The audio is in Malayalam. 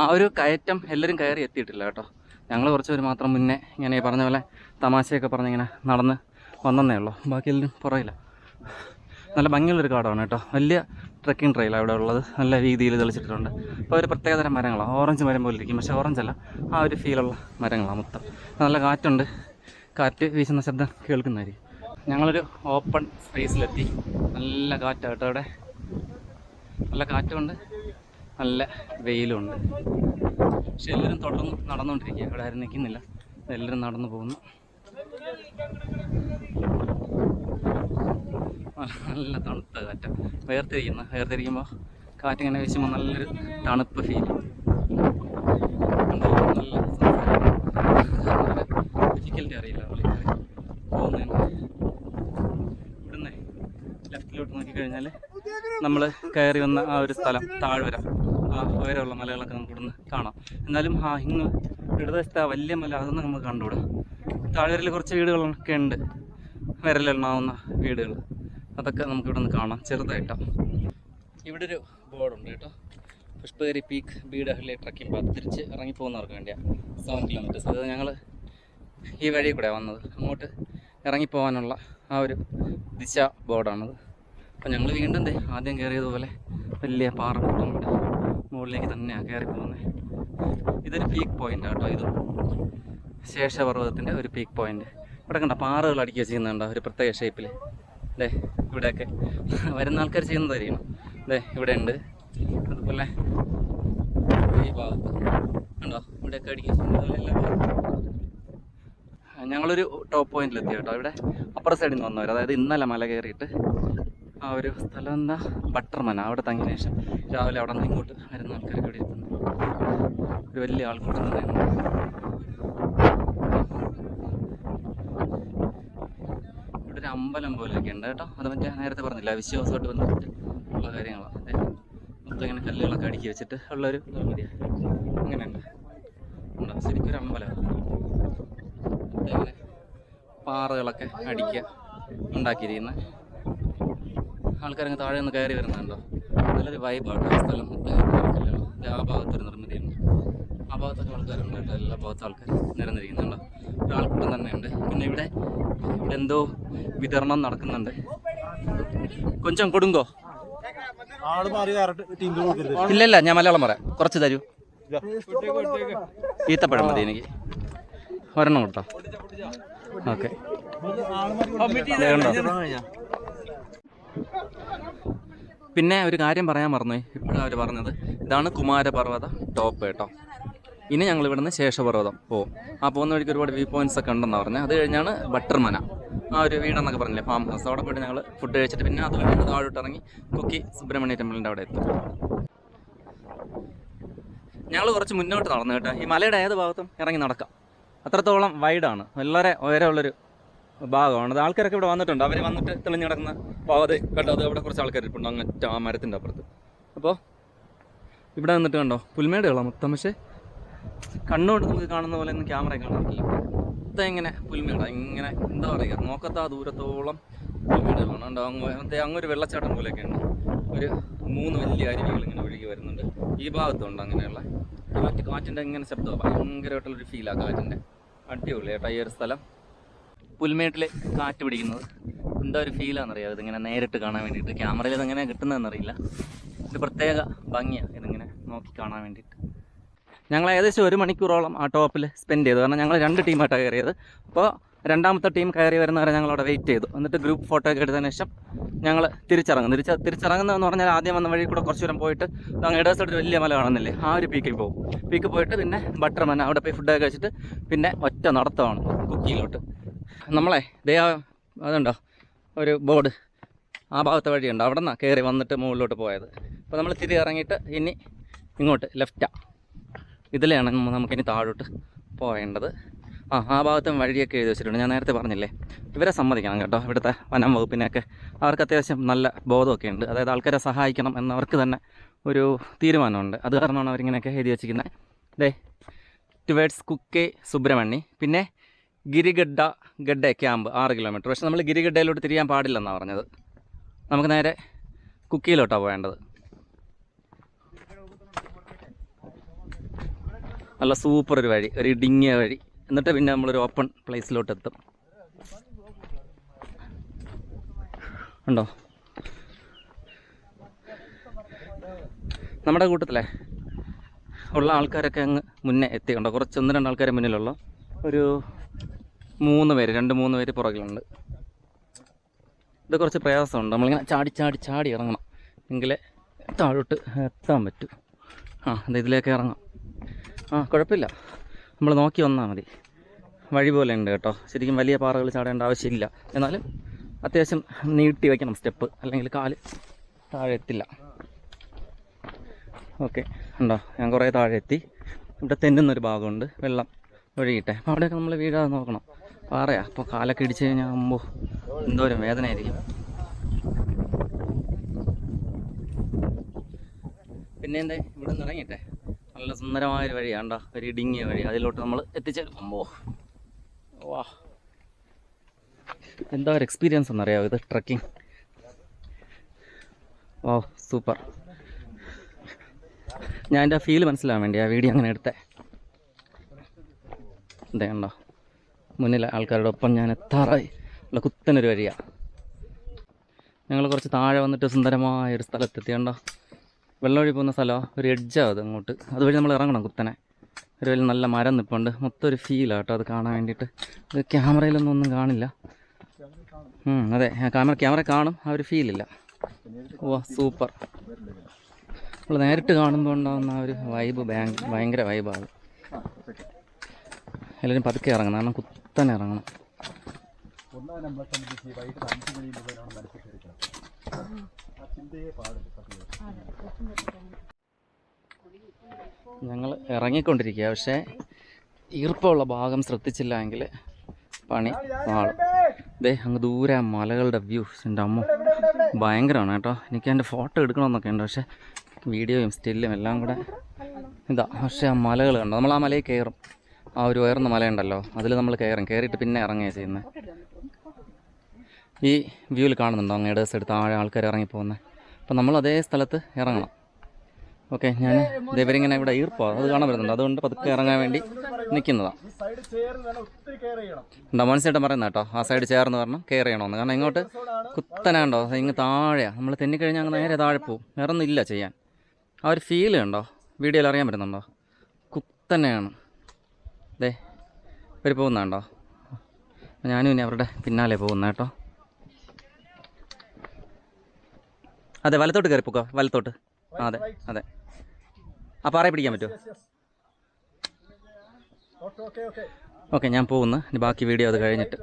ആ ഒരു കയറ്റം എല്ലാവരും കയറി എത്തിയിട്ടില്ല കേട്ടോ. ഞങ്ങൾ കുറച്ച് പേര് മാത്രം മുന്നേ ഇങ്ങനെ പറഞ്ഞ പോലെ തമാശയൊക്കെ പറഞ്ഞ് ഇങ്ങനെ നടന്ന് വന്നേ ഉള്ളൂ. ബാക്കി എല്ലാവരും പുറകില്ല നല്ല ഭംഗിയുള്ളൊരു കാടാണ് കേട്ടോ. വലിയ ട്രക്കിംഗ് ട്രെയിൽ അവിടെ ഉള്ളത്. നല്ല രീതിയിൽ തെളിച്ചിട്ടുണ്ട് അപ്പോൾ ഒരു പ്രത്യേകതരം മരങ്ങളാണ് ഓറഞ്ച് മരം പോലെ ഇരിക്കും. പക്ഷേ ഓറഞ്ച് അല്ല. ആ ഒരു ഫീലുള്ള മരങ്ങളാണ് മൊത്തം. നല്ല കാറ്റുണ്ട്. കാറ്റ് വീശുന്ന ശബ്ദം കേൾക്കുന്നതായിരിക്കും. ഞങ്ങളൊരു ഓപ്പൺ സ്പേസിലെത്തി നല്ല കാറ്റാണ് കേട്ടോ അവിടെ നല്ല കാറ്റുണ്ട്. നല്ല വെയിലുണ്ട്. പക്ഷെ എല്ലാവരും തുടർന്ന് നടന്നുകൊണ്ടിരിക്കുക ഇവിടെ ആരും നിൽക്കുന്നില്ല. എല്ലാവരും നടന്നു പോകുന്നു. നല്ല തണുത്ത കാറ്റ്. വേർതിരിക്കുന്ന. വേർതിരിക്കുമ്പോൾ കാറ്റിങ്ങനെ വീശുമ്പോൾ നല്ലൊരു തണുപ്പ് ഫീൽ നല്ല ഡിഫിക്കൽറ്റി അറിയില്ല പുള്ളിക്കാരി പോകുന്നതിന് ഇവിടുന്ന് ലെഫ്റ്റിലോട്ട് നോക്കിക്കഴിഞ്ഞാൽ നമ്മൾ കയറി വന്ന ആ ഒരു സ്ഥലം താഴ്വര. ഉയരമുള്ള മലകളൊക്കെ നമുക്ക് ഇവിടുന്ന് കാണാം. എന്നാലും ആ ഇങ്ങ് ഇടതുവശത്തെ ആ വലിയ മല അതൊന്നും നമുക്ക് കണ്ടുകൂടാ. താഴ്വരയിൽ കുറച്ച് വീടുകളൊക്കെ ഉണ്ട്. വിരലെണ്ണാവുന്ന വീടുകൾ അതൊക്കെ നമുക്ക് ഇവിടെ കാണാം ചെറുതായിട്ടാണ് ഇവിടെ ഒരു ബോർഡുണ്ട് കേട്ടോ. Pushpagiri peak Beedahalli trekking path. തിരിച്ച് ഇറങ്ങി പോകുന്നവർക്ക് വേണ്ടിയാണ് സെവൻ കിലോമീറ്റേഴ്സ് അതായത് ഞങ്ങൾ ഈ വഴി കൂടെ വന്നത്. അങ്ങോട്ട് ഇറങ്ങിപ്പോകാനുള്ള ആ ഒരു ദിശ ബോർഡാണത്. അപ്പം ഞങ്ങൾ വീണ്ടും ആദ്യം കയറിയതുപോലെ വലിയ പാറക്കൂട്ടം കൂടെ മുകളിലേക്ക് തന്നെയാണ് കയറി പോകുന്നത് ഇതൊരു പീക്ക് പോയിന്റ് കേട്ടോ ഇത്. ശേഷപർവതത്തിന്റെ ഒരു പീക്ക് പോയിന്റ് ഇവിടെ കണ്ട പാറകൾ അടുക്കി വെച്ചിരുന്നുണ്ടോ ഒരു പ്രത്യേക ഷേപ്പിൽ ദേ ഇവിടെയൊക്കെ വരുന്ന ആൾക്കാർ ചെയ്യുന്നതായിരിക്കണം ദേ ഇവിടെ ഉണ്ട്. അതുപോലെ ഈ ഭാഗത്ത്. കണ്ടോ? ഇവിടെയൊക്കെ അടുക്കി ഞങ്ങളൊരു ടോപ്പ് പോയിന്റിൽ എത്തി കേട്ടോ. ഇവിടെ അപ്പുറ സൈഡിൽ നിന്ന് വന്നവർ അതായത് ഇന്നലെ മല കയറിയിട്ട് ആ ഒരു സ്ഥലം എന്താ? ബട്ടർമന. അവിടെ തങ്ങിയ ശേഷം രാവിലെ അവിടെ നിന്ന് ഇങ്ങോട്ട് വരുന്ന ആൾക്കാരൊക്കെ ഇവിടെ ഇരിക്കുന്നു ഒരു വലിയ ആൾക്കൂട്ടം തന്നെയാണ് ഇവിടെ ഒരു അമ്പലം പോലെയൊക്കെ ഉണ്ട് കേട്ടോ. അത് മറ്റേ നേരത്തെ പറഞ്ഞില്ല വിശ്വാസമായിട്ട് ബന്ധപ്പെട്ട് ഉള്ള കാര്യങ്ങളാണ് അതെ മൊത്തം ഇങ്ങനെ കല്ലുകളൊക്കെ അടുക്കി വെച്ചിട്ട് ഉള്ളൊരു നിർമ്മിതിയാണ് അങ്ങനെയുണ്ട് ഉണ്ടോ. ശരിക്കും ഒരു അമ്പലമാണ് പാറകളൊക്കെ അടിക്കുക ഉണ്ടാക്കിയിരിക്കുന്നത് ആൾക്കാരങ്ങ് താഴെ നിന്ന് കയറി വരുന്നുണ്ടോ? നല്ലൊരു വൈബാണ് ആ സ്ഥലം. മൊത്തം ആ ഭാഗത്തൊരു നിർമ്മിതിയുണ്ട്. ആ ഭാഗത്തൊക്കെ ആൾക്കാരുണ്ട് കേട്ടോ എല്ലാ ഭാഗത്തും ആൾക്കാർ നിരന്നിരിക്കുന്നുണ്ടോ. ഒരാൾക്കൂട്ടം തന്നെയുണ്ട്. പിന്നെ ഇവിടെ ഇവിടെ എന്തോ വിതരണം നടക്കുന്നുണ്ട്. കൊഞ്ചം കൊടുങ്കോ? ഇല്ലല്ല ഞാൻ മലയാളം പറയാം. കുറച്ച് തരൂ. ഈത്തപ്പഴം മതി എനിക്ക്. ഒരെണ്ണം കൊടുത്തോ ഓക്കെ. പിന്നെ ഒരു കാര്യം പറയാൻ മറന്നു. ഇപ്പോഴാണ് അവർ പറഞ്ഞത്. ഇതാണ് കുമാരപർവത ടോപ്പ് കേട്ടോ. ഇനി ഞങ്ങൾ ഇവിടുന്ന് ശേഷപർവതം പോവും. ആ പോകുന്ന വഴിക്ക് ഒരുപാട് വ്യൂ പോയിന്റ്സ് ഒക്കെ ഉണ്ടെന്ന് പറഞ്ഞത് അത് കഴിഞ്ഞാണ് ബട്ടർമന. ആ ഒരു വീടെന്നൊക്കെ പറഞ്ഞില്ലേ ഫാം ഹൗസ് അവിടെ പോയിട്ട് ഞങ്ങൾ ഫുഡ് കഴിച്ചിട്ട് പിന്നെ അത് കഴിഞ്ഞ് താഴോട്ട് ഇറങ്ങി കുക്കി സുബ്രഹ്മണ്യ ടെമ്പിളിന്റെ അവിടെ എത്തും. ഞങ്ങൾ കുറച്ച് മുന്നോട്ട് നടന്നു കേട്ടോ. ഈ മലയുടെ ഏത് ഭാഗത്തും ഇറങ്ങി നടക്കാം. അത്രത്തോളം വൈഡാണ് വളരെ ഉയരമുള്ളൊരു ഭാഗമാണ്. അത് ആൾക്കാരൊക്കെ ഇവിടെ വന്നിട്ടുണ്ട്. അവർ വന്നിട്ട് തെളിഞ്ഞു കിടക്കുന്ന പാവത് കേട്ടോ അത് അവിടെ കുറച്ച് ആൾക്കാർ ഇരിപ്പുണ്ട്. അങ്ങറ്റ ആ മരത്തിന്റെ അപ്പുറത്ത്. അപ്പോൾ ഇവിടെ നിന്നിട്ട് കണ്ടോ? പുൽമേടുകളാണ് മൊത്തം. പക്ഷേ കണ്ണുകൊണ്ട് നമുക്ക് കാണുന്ന പോലെ ഒന്നും ക്യാമറ കാണാൻ പറ്റില്ല. മൊത്തം ഇങ്ങനെ പുൽമേട. ഇങ്ങനെ എന്താ പറയുക നോക്കത്താ ദൂരത്തോളം പുൽമേടുകളാണ്. കണ്ടോ? അങ്ങ് മറ്റേ അങ്ങൊരു വെള്ളച്ചാട്ടം പോലെയൊക്കെ ഉണ്ട്. ഒരു മൂന്ന് വലിയ അരുവികൾ ഇങ്ങനെ ഒഴുകി വരുന്നുണ്ട്. ഈ ഭാഗത്തുണ്ട് അങ്ങനെയുള്ള. കാറ്റ് കാറ്റിന്റെ ഇങ്ങനെ ശബ്ദമാണ് ഭയങ്കരമായിട്ടുള്ളൊരു ഫീലാണ് കാറ്റിന്റെ അടിപൊളി കേട്ടോ ഈ ഒരു സ്ഥലം. പുൽമേട്ടിൽ കാറ്റ് പിടിക്കുന്നത്. എന്താ ഒരു ഫീലാണെന്നറിയാം ഇതിങ്ങനെ നേരിട്ട് കാണാൻ വേണ്ടിയിട്ട്. ക്യാമറയിൽ ഇതെങ്ങനെ കിട്ടുന്നതെന്നറിയില്ല. ഒരു പ്രത്യേക ഭംഗിയാണ് ഇതിങ്ങനെ നോക്കി കാണാൻ വേണ്ടിയിട്ട്. ഞങ്ങൾ ഏകദേശം ഒരു മണിക്കൂറോളം ആ ടോപ്പിൽ സ്പെൻഡ് ചെയ്തു. കാരണം ഞങ്ങൾ രണ്ട് ടീമായിട്ടാണ് കയറിയത്. അപ്പോൾ രണ്ടാമത്തെ ടീം കയറി വരുന്നവരെ ഞങ്ങൾ അവിടെ വെയിറ്റ് ചെയ്തു. എന്നിട്ട് ഗ്രൂപ്പ് ഫോട്ടോ ഒക്കെ എടുത്തതിന് ശേഷം ഞങ്ങൾ തിരിച്ചിറങ്ങും. തിരിച്ച് തിരിച്ചിറങ്ങുന്നതെന്ന് പറഞ്ഞാൽ ആദ്യം വന്ന വഴി കൂടെ കുറച്ച് ദൂരം പോയിട്ട് അങ്ങ് ഒരു വലിയ മല കാണുന്നില്ലേ? ആ ഒരു പീക്കിൽ പോകും. പീക്ക് പോയിട്ട് പിന്നെ ബട്ടർ മന അവിടെ പോയി ഫുഡൊക്കെ കഴിച്ചിട്ട് പിന്നെ ഒറ്റ നടത്തമാണ് കുക്കിയിലോട്ട്. നമ്മളെ ദയാ അതുണ്ടോ ഒരു ബോർഡ് ആ ഭാഗത്തെ വഴിയുണ്ട്. അവിടെ നിന്നാണ് കയറി വന്നിട്ട് മുകളിലോട്ട് പോയത്. അപ്പോൾ നമ്മൾ തിരി ഇറങ്ങിയിട്ട് ഇനി ഇങ്ങോട്ട് ലെഫ്റ്റാണ് ഇതിലെയാണ് നമുക്കിനി താഴോട്ട് പോയേണ്ടത്. ആ ആ ഭാഗത്തും വഴിയൊക്കെ എഴുതി വെച്ചിട്ടുണ്ട്. ഞാൻ നേരത്തെ പറഞ്ഞില്ലേ ഇവരെ സമ്മതിക്കണം കേട്ടോ. ഇവിടുത്തെ വനം വകുപ്പിനെയൊക്കെ അവർക്ക് അത്യാവശ്യം നല്ല ബോധമൊക്കെ ഉണ്ട്. അതായത് ആൾക്കാരെ സഹായിക്കണം എന്നവർക്ക് തന്നെ ഒരു തീരുമാനമുണ്ട്. അത് കാരണമാണ് അവരിങ്ങനെയൊക്കെ എഴുതി വെച്ചിരിക്കുന്നത്. ദേ ടുവേഡ്സ് കുക്കെ സുബ്രഹ്മണ്യ പിന്നെ ഗിരിഗഡ്ഡ ഗഡ്ഡ ക്യാമ്പ് ആറ് കിലോമീറ്റർ. പക്ഷെ നമ്മൾ ഗിരിഗഡ്ഡയിലോട്ട് തിരിയാൻ പാടില്ലെന്നാണ് പറഞ്ഞത്. നമുക്ക് നേരെ കുക്കിയിലോട്ടാണ് പോകേണ്ടത് നല്ല സൂപ്പർ ഒരു വഴി ഒരു ഇടുങ്ങിയ വഴി. എന്നിട്ട് പിന്നെ നമ്മളൊരു ഓപ്പൺ പ്ലേസിലോട്ട് എത്തും ഉണ്ടോ? നമ്മുടെ കൂട്ടത്തിലെ ഉള്ള ആൾക്കാരൊക്കെ അങ്ങ് മുന്നേ എത്തിയുണ്ടോ കുറച്ച് ഒന്ന് രണ്ട് ആൾക്കാരെ മുന്നിലുള്ള. ഒരു മൂന്ന് പേര് രണ്ട് മൂന്ന് പേര് പുറകിലുണ്ട്. ഇത് കുറച്ച് പ്രയാസമുണ്ട്. നമ്മളിങ്ങനെ ചാടി ചാടി ചാടി ഇറങ്ങണം. എങ്കിലേ താഴോട്ട് എത്താൻ പറ്റൂ. ആ അത് ഇതിലേക്ക് ഇറങ്ങാം. ആ കുഴപ്പമില്ല. നമ്മൾ നോക്കി വന്നാൽ മതി. വഴി പോലെ ഉണ്ട് കേട്ടോ. ശരിക്കും വലിയ പാറകൾ ചാടേണ്ട ആവശ്യമില്ല. എന്നാലും അത്യാവശ്യം നീട്ടി വയ്ക്കണം സ്റ്റെപ്പ്. അല്ലെങ്കിൽ കാൽ താഴെ എത്തില്ല. ഓക്കെ. ഉണ്ടോ ഞാൻ കുറേ താഴെ എത്തി. ഇവിടെ തെന്നുന്നൊരു ഭാഗമുണ്ട്. വെള്ളം ഒഴുകിയിട്ടെ. അപ്പോൾ അവിടെയൊക്കെ നമ്മൾ വീഴാതെ നോക്കണം. പാറയാ. അപ്പോൾ കാലൊക്കെ ഇടിച്ചു കഴിഞ്ഞാൽ അമ്പോ എന്തോരം വേദനയായിരിക്കും. പിന്നെ എന്താ ഇവിടെ നിന്ന് ഇറങ്ങിയിട്ടെ. നല്ല സുന്ദരമായൊരു വഴിയാണ്ടോ. ഒരു ഇടുങ്ങിയ വഴി. അതിലോട്ട് നമ്മൾ എത്തിച്ചേരും അമ്പോ. വാ. എന്താ ഒരു എക്സ്പീരിയൻസ് എന്നറിയാമോ ഇത് ട്രക്കിംഗ് ഓ സൂപ്പർ ഞാൻ എന്റെ ഫീൽ മനസ്സിലാവാൻ വേണ്ടി ആ വീഡിയോ അങ്ങനെ എടുത്തേ. എന്തേ കണ്ടോ? മുന്നിലെ ആൾക്കാരുടെ ഒപ്പം ഞാൻ എത്താറായി. ഉള്ള കുത്തനൊരു വഴിയാണ് ഞങ്ങൾ കുറച്ച് താഴെ വന്നിട്ട് സുന്ദരമായ ഒരു സ്ഥലത്തെത്തി കണ്ടോ വെള്ളം ഒഴി പോകുന്ന സ്ഥലമാണ് ഒരു എഡ്ജാണ് അത് അങ്ങോട്ട്. അതുവഴി നമ്മൾ ഇറങ്ങണം കുത്തനെ. ഒരു വലിയ നല്ല മരം നിൽപ്പുണ്ട് മൊത്തം ഒരു ഫീലാണ് കേട്ടോ അത് കാണാൻ വേണ്ടിയിട്ട്. അത് ക്യാമറയിലൊന്നും ഒന്നും കാണില്ല. അതെ. ക്യാമറ ക്യാമറ കാണും. ആ ഒരു ഫീലില്ല ഓ സൂപ്പർ നമ്മൾ നേരിട്ട് കാണുമ്പോൾ ഉണ്ടാകുന്ന ആ ഒരു വൈബ് ഭയങ്കര വൈബാണ് എല്ലാവരും പതുക്കെ ഇറങ്ങണം. കാരണം കുത്തനെ ഇറങ്ങണം. ഒന്നാമത് നമ്മളെ സംബന്ധിച്ച് വൈകിട്ട് അഞ്ച് മണി മുതലാണ് മനസ്സിൽ കയറിക്കണം ആ ചിന്തയെ പാടില്ല ഞങ്ങൾ ഇറങ്ങിക്കൊണ്ടിരിക്കുക. പക്ഷേ ഈർപ്പമുള്ള ഭാഗം ശ്രദ്ധിച്ചില്ല എങ്കിൽ പണി പാളും ദേ അങ്ങ് ദൂരെ മലകളുടെ വ്യൂ എന്റെ അമ്മ ഭയങ്കരമാണ് കേട്ടോ. എനിക്ക് എന്റെ ഫോട്ടോ എടുക്കണമെന്നൊക്കെ ഉണ്ട്. പക്ഷേ വീഡിയോയും സ്റ്റില്ലും എല്ലാം കൂടെ ഇതാ. പക്ഷേ ആ മലകൾ കണ്ടോ? നമ്മൾ ആ മലയിൽ കയറും. ആ ഒരു ഉയർന്ന മലയുണ്ടല്ലോ അതിൽ നമ്മൾ കയറും. കയറിയിട്ട് പിന്നെ ഇറങ്ങുകയാണ് ചെയ്യുന്നത് ഈ വ്യൂവിൽ കാണുന്നുണ്ടോ അങ്ങ് ഇടേഴ്സ് എടുത്ത് ആഴെ ആൾക്കാർ ഇറങ്ങിപ്പോകുന്നത് അപ്പം നമ്മൾ അതേ സ്ഥലത്ത് ഇറങ്ങണം. ഓക്കെ ഞാൻ ഇവരിങ്ങനെ ഇവിടെ ഈർപ്പോ. അത് കാണാൻ വരുന്നുണ്ട് അതുകൊണ്ട് പതുക്കെ ഇറങ്ങാൻ വേണ്ടി നിൽക്കുന്നതാണ് മനസ്സിലായിട്ട് പറയുന്നത് കേട്ടോ ആ സൈഡ് ചേർന്ന് പറഞ്ഞാൽ കെയർ ചെയ്യണമെന്ന് കാരണം ഇങ്ങോട്ട് കുത്തനാണ്ടോ? ഇങ്ങ് താഴെയാണ് നമ്മൾ തെന്നിക്കഴിഞ്ഞാൽ അങ്ങ് നേരെ താഴെ പോവും. വേറെ ഒന്നും ഇല്ല ചെയ്യാൻ. ആ ഒരു ഫീൽ ഉണ്ടോ? വീഡിയോയിൽ അറിയാൻ പറ്റുന്നുണ്ടോ? കുത്തനെയാണ്. ദേ ഇവർ പോകുന്നുണ്ടോ ഞാനും ഇനി അവരുടെ പിന്നാലെ പോകുന്ന കേട്ടോ. അതെ വലത്തോട്ട് കയറി പോക്കോ? വലത്തോട്ട്. അതെ അതെ. ആ പാറയെ പിടിക്കാൻ പറ്റുമോ? ഓക്കെ ഞാൻ പോകുന്നു. ഇനി ബാക്കി വീഡിയോ അത് കഴിഞ്ഞിട്ട്.